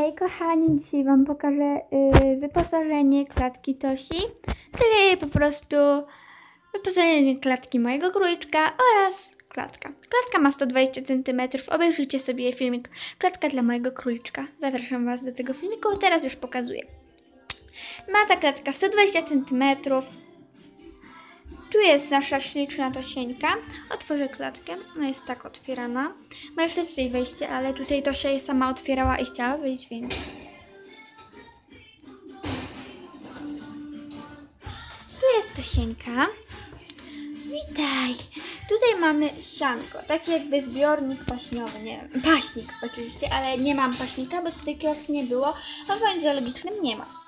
Hej kochani, dzisiaj Wam pokażę y, wyposażenie klatki Tosi, czyli po prostu wyposażenie klatki mojego króliczka oraz klatka. Klatka ma 120 cm, obejrzyjcie sobie filmik Klatka dla mojego króliczka. Zapraszam Was do tego filmiku, teraz już pokazuję. Ma ta klatka 120 cm. Tu jest nasza śliczna tosieńka. Otworzę klatkę. Ona jest tak otwierana. Ma jeszcze tutaj wejście, ale tutaj Tosia je sama otwierała i chciała wyjść, więc... Tu jest Tosieńka. Witaj! Tutaj mamy sianko, taki jakby zbiornik paśniowy, nie paśnik oczywiście, ale nie mam paśnika, bo tutaj klatki nie było, a w błędzie zoologicznym nie ma.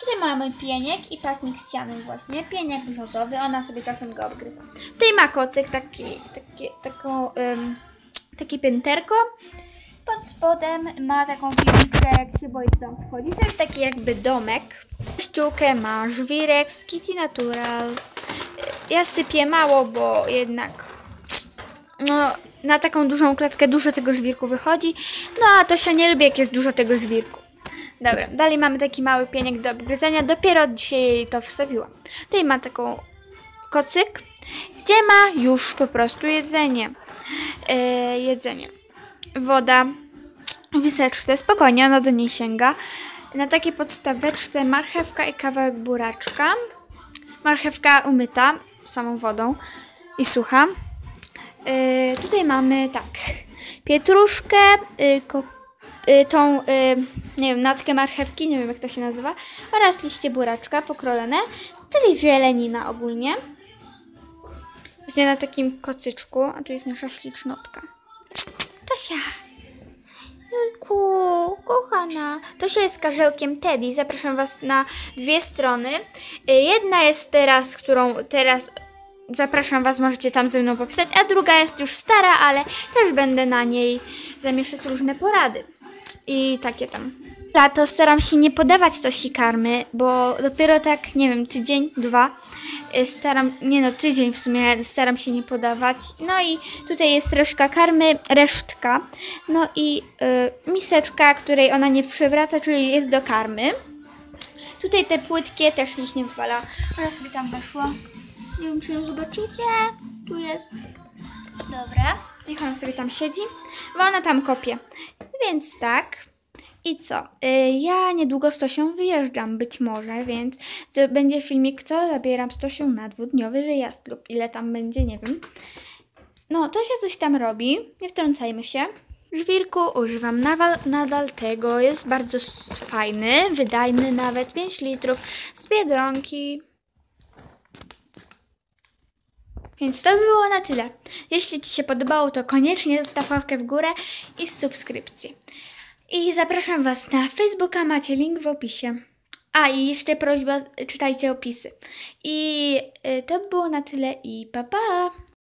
Tutaj mamy pieniek i paśnik z sianem właśnie, pieniek brzozowy, ona sobie czasem go obgryza. Tutaj ma kocyk, taki, taki, taką, ym, takie pięterko. Pod spodem ma taką piwniczkę, jak się boi tam wchodzi. To jest taki jakby domek. Ściółkę ma żwirek z Kitty Natural. Ja sypię mało, bo jednak no, na taką dużą klatkę dużo tego żwirku wychodzi. No a to się nie lubi, jak jest dużo tego żwirku. Dobra, dalej mamy taki mały pieniek do obgryzenia. Dopiero dzisiaj jej to wstawiłam. Tutaj ma taką kocyk, gdzie ma już po prostu jedzenie. Yy, jedzenie. Woda w miseczce, spokojnie, ona do niej sięga. Na takiej podstaweczce marchewka i kawałek buraczka. Marchewka umyta samą wodą i sucha. Yy, tutaj mamy tak, pietruszkę, yy, tą, nie wiem, natkę marchewki, nie wiem jak to się nazywa, oraz liście buraczka pokrojone, czyli zielenina ogólnie. Właśnie na takim kocyczku, a tu jest nasza ślicznotka. Tosia! Jejku, kochana. Tosia jest karzełkiem Teddy. Zapraszam Was na dwie strony. Y, Jedna jest teraz, którą teraz zapraszam Was, możecie tam ze mną popisać, a druga jest już stara, ale też będę na niej zamieszczać różne porady. I takie tam. Lato staram się nie podawać tosi karmy, bo dopiero tak, nie wiem, tydzień, dwa y, staram, nie no, tydzień w sumie staram się nie podawać. No i tutaj jest resztka karmy, resztka. No i y, miseczka, której ona nie przewraca, czyli jest do karmy. Tutaj te płytkie też nikt nie wywala. Ona sobie tam weszła. Nie wiem, czy ją zobaczycie. Tu jest. Dobra. Niech ona sobie tam siedzi, bo ona tam kopie. Więc tak. I co? Y, ja niedługo z Tosią wyjeżdżam, być może, więc to będzie filmik, co zabieram z Tosią na dwudniowy wyjazd lub ile tam będzie, nie wiem. No, Tosia coś tam robi, nie wtrącajmy się. Żwirku używam nadal, tego, jest bardzo fajny, wydajny nawet, 5 litrów z Biedronki. Więc to było na tyle. Jeśli Ci się podobało, to koniecznie zostaw łapkę w górę i subskrypcję. I zapraszam Was na Facebooka, macie link w opisie. A i jeszcze prośba, czytajcie opisy. I y, to było na tyle i pa pa!